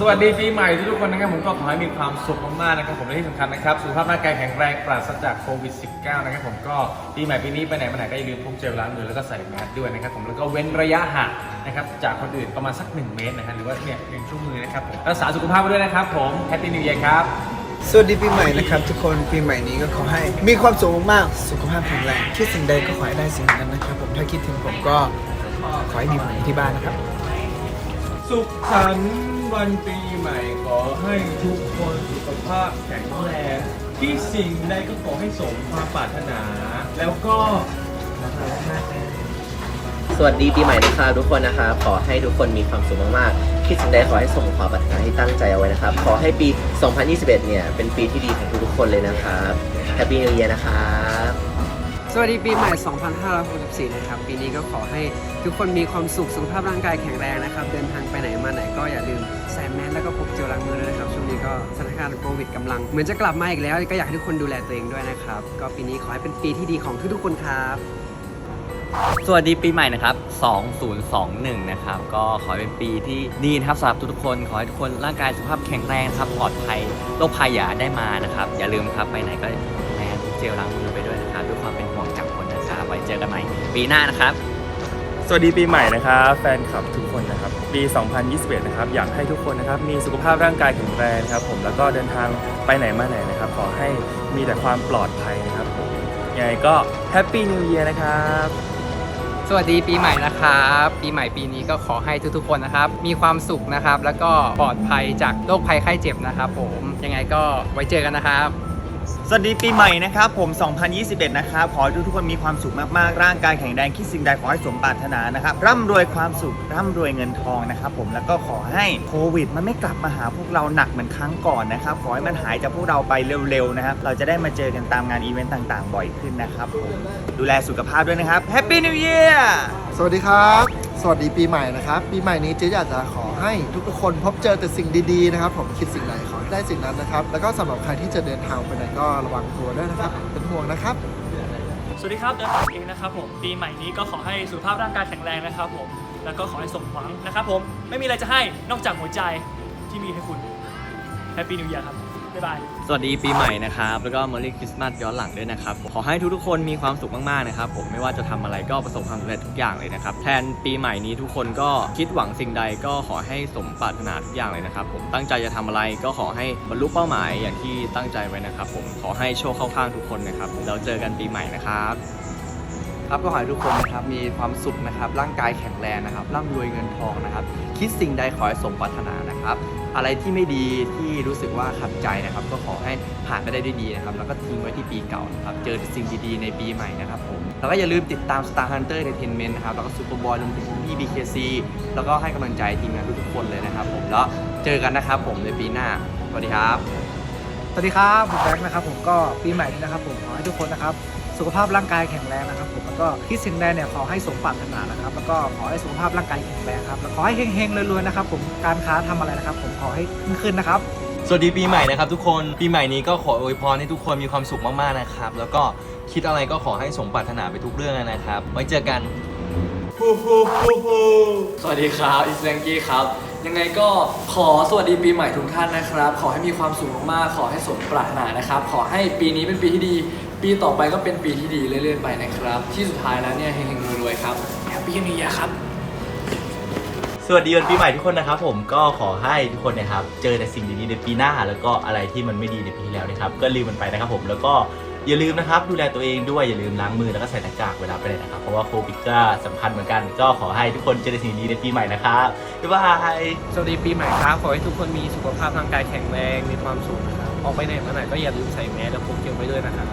สวัสดีปีใหม่ทุกๆคนนะครับผมก็ขอให้มีความสุขมากๆนะครับผมและที่สำคัญนะครับสุขภาพร่างกายแข็งแรงปราศจากโควิด -19 นะครับผมก็ปีใหม่ปีนี้ไปไหนมาไหนก็อย่าลืมพกเจลล้างมือแล้วก็ใส่แมสด้วยนะครับผมแล้วก็เว้นระยะห่างนะครับจากคนอื่นประมาณสัก 1 เมตรนะฮะหรือว่าเนี่ยหนึ่งชั่วมือนะครับผมรักษาสุขภาพไว้ด้วยนะครับผมแฮปปี้นิว e ย r ครับสวัสดีปีใหม่นะครับทุกคนปีใหม่นี้ก็ขอให้มีความสุขมากๆสุขภาพแข็งแรงคิดสิ่งใดก็ขอให้ได้สิ่งนั้นนะครับผมถ้าคิดถึงผมก็ขอให้มีผมอยู่ที่บ้านนะครับ สุขสันต์ วันปีใหม่ขอให้ทุกคนสุขภาพแข็งแรงที่สิ่งใดก็ขอให้สมความปรารถนา แล้วก็สวัสดีปีใหม่นะครับทุกคนนะครับขอให้ทุกคนมีความสุขมากๆคิดสิ่งใดขอให้สมความปรารถนาที่ตั้งใจเอาไว้นะครับ ขอให้ปี 2021 เนี่ย เป็นปีที่ดีของทุกๆคนเลยนะครับแฮปปี้นิว e ย r นะครับ วัสดีปีใหม่ 2564 นะครับ ปีนี้ก็ขอให้ทุกคนมีความสุข สุขภาพร่างกายแข็งแรงนะครับ เดินทางไปไหนมาไหนก็อย่าลืมใส่แมสแล้วก็พกเจลล้างมือด้วยนะครับ ช่วงนี้ก็สถานการณ์โควิดกำลัง เหมือนจะกลับมาอีกแล้ว ก็อยากให้ทุกคนดูแลตัวเองด้วยนะครับ ก็ปีนี้ขอให้เป็นปีที่ดีของทุกๆคนครับสวัสดีปีใหม่นะครับ 2021 นะครับ ก็ขอเป็นปีที่ดีนะครับสำหรับทุกๆคน ขอให้ทุกคนร่างกายสุขภาพแข็งแรงครับ ปลอดภัย โรคภัยอย่าได้มานะครับ อย่าลืมครับ ไปไหนก็ เจลล้างมือไปด้วยนะครับด้วยความเป็นห่วงจากคนนะครับไว้เจอกันใหม่ปีหน้านะครับ สวัสดีปีใหม่นะครับแฟนคลับทุกคนนะครับ ปี 2021 นะครับ อยากให้ทุกคนนะครับ มีสุขภาพร่างกายแข็งแรงครับ ผมแล้วก็เดินทางไปไหนมาไหนนะครับ ขอให้มีแต่ความปลอดภัยนะครับผมยังไงก็แฮปปี้นิว e ย r นะครับ สวัสดีปีใหม่นะครับ ปีใหม่ปีนี้ก็ขอให้ทุกๆคนนะครับ มีความสุขนะครับ แล้วก็ปลอดภัยจากโรคภัยไข้เจ็บนะครับ ผมยังไงก็ไว้เจอกันนะครับ สวัสดีปีใหม่นะครับผม 2021 นะครับขอให้ทุกคนมีความสุขมากๆ ร่างกายแข็งแรงคิดสิ่งใดขอให้สมปรารถนานะครับร่ำรวยความสุขร่ำรวยเงินทองนะครับผมแล้วก็ขอให้โควิด มันไม่กลับมาหาพวกเราหนักเหมือนครั้งก่อนนะครับขอให้มันหายจากพวกเราไปเร็วๆนะครับเราจะได้มาเจอกันตามงานอีเวนต์ต่างๆ บ่อยขึ้นนะครับผมดูแลสุขภาพด้วยนะครับ Happy New Year สวัสดีครับ วัสดีปีใหม่นะครับ ปีใหม่นี้เจ๊อยากจะขอให้ทุกๆคนพบเจอแต่สิ่งดีๆนะครับ ผมคิดสิ่งใดขอได้สิ่งนั้นนะครับ แล้วก็สำหรับใครที่จะเดินทางไปไหนก็ระวังตัวด้วยนะครับ เป็นห่วงนะครับ สวัสดีครับเดินทางเองนะครับผมปีใหม่นี้ก็ขอให้สุขภาพร่างกายแข็งแรงนะครับผมแล้วก็ขอให้สมหวังนะครับผมไม่มีอะไรจะให้นอกจากหัวใจที่มีให้คุณแฮปปี้นิว e ย r ครับ บ๊ายบาย สวัสดีปีใหม่นะครับ แล้วก็ Merry Christmas ย้อนหลังด้วยนะครับ ขอให้ทุกๆคนมีความสุขมากๆนะครับ ผมไม่ว่าจะทำอะไรก็ประสบความสำเร็จทุกอย่างเลยนะครับ แทนปีใหม่นี้ทุกคนก็คิดหวังสิ่งใดก็ขอให้สมปรารถนาทุกอย่างเลยนะครับ ผมตั้งใจจะทำอะไรก็ขอให้บรรลุเป้าหมายอย่างที่ตั้งใจไว้นะครับผมขอให้โชคเข้าข้างทุกคนนะครับแล้วเจอกันปีใหม่นะครับครับก็ขอให้ทุกคนนะครับมีความสุขนะครับ ร่างกายแข็งแรงนะครับร่ำรวยเงินทองนะครับ คิดสิ่งใดขอให้สมปรารถนานะครับ อะไรที่ไม่ดีที่รู้สึกว่าขัดใจนะครับ ก็ขอให้ผ่านไปได้ด้วยดีนะครับ แล้วก็ทิ้งไว้ที่ปีเก่านะครับ เจอสิ่งดีๆในปีใหม่นะครับผม แล้วก็อย่าลืมติดตาม Star Hunter Entertainment นะครับ แล้วก็ Super Boy รวมถึงพี่ BKC แล้วก็ให้กำลังใจทีมงานทุกๆคนเลยนะครับ ผม แล้วเจอกันนะครับผมในปีหน้า สวัสดีครับ สวัสดีครับผมแบ็คนะครับผมก็ปีใหม่นี้นะครับผมขอให้ทุกคนนะครับ สุขภาพร่างกายแข็งแรงนะครับผมแล้วก็คิดสิ่งใดเนี่ยขอให้สมปรารถนานะครับ แล้วก็ขอให้สุขภาพร่างกายแข็งแรงครับแล้วขอให้เฮงๆรวยๆนะครับผมการค้าทำอะไรนะครับ ผมขอให้ขึ้นๆนะครับสวัสดีปีใหม่นะครับทุกคนปีใหม่นี้ก็ขออวยพรให้ทุกคนมีความสุขมากๆนะครับ แล้วก็คิดอะไรก็ขอให้สมปรารถนาไปทุกเรื่องนะครับ ไว้เจอกันสวัสดีครับอิสแลงกี้ครับ ยังไงก็ขอสวัสดีปีใหม่ทุกท่านนะครับ ขอให้มีความสุขมากๆขอให้สมปรารถนานะครับ ขอให้ปีนี้เป็นปีที่ดี ปีต่อไปก็เป็นปีที่ดีเรื่อยๆไปนะครับ ที่สุดท้ายแล้วเนี่ยเฮงๆรวยๆครับแฮปปี้นิว e ย r ครับ สวัสดีวันปีใหม่ทุกคนนะครับผมก็ขอให้ทุกคนเนะครับ เจอแต่สิ่งดีๆในปีหน้า แล้วก็อะไรที่มันไม่ดีในปีที่แล้วนะครับ ก็ลืมมันไปนะครับผมแล้วก็อย่าลืมนะครับ ดูแลตัวเองด้วยอย่าลืมล้างมือแล้วก็ใส่หน้ากากเวลาไปไหนนะครับ เพราะว่าโควิดก็สำคัญเหมือนกัน ก็ขอให้ทุกคนเจอแต่สิ่งดีๆในปีใหม่นะครับบ๊ายบายสวัสดีปีใหม่ครับ ขอให้ทุกคนมีสุขภาพร่างกายแข็งแรงมีความสุขนะครับออกไปไหนมาไหนก็อย่าลืมใส่แมสและพกเจลไว้ด้วยนะครับ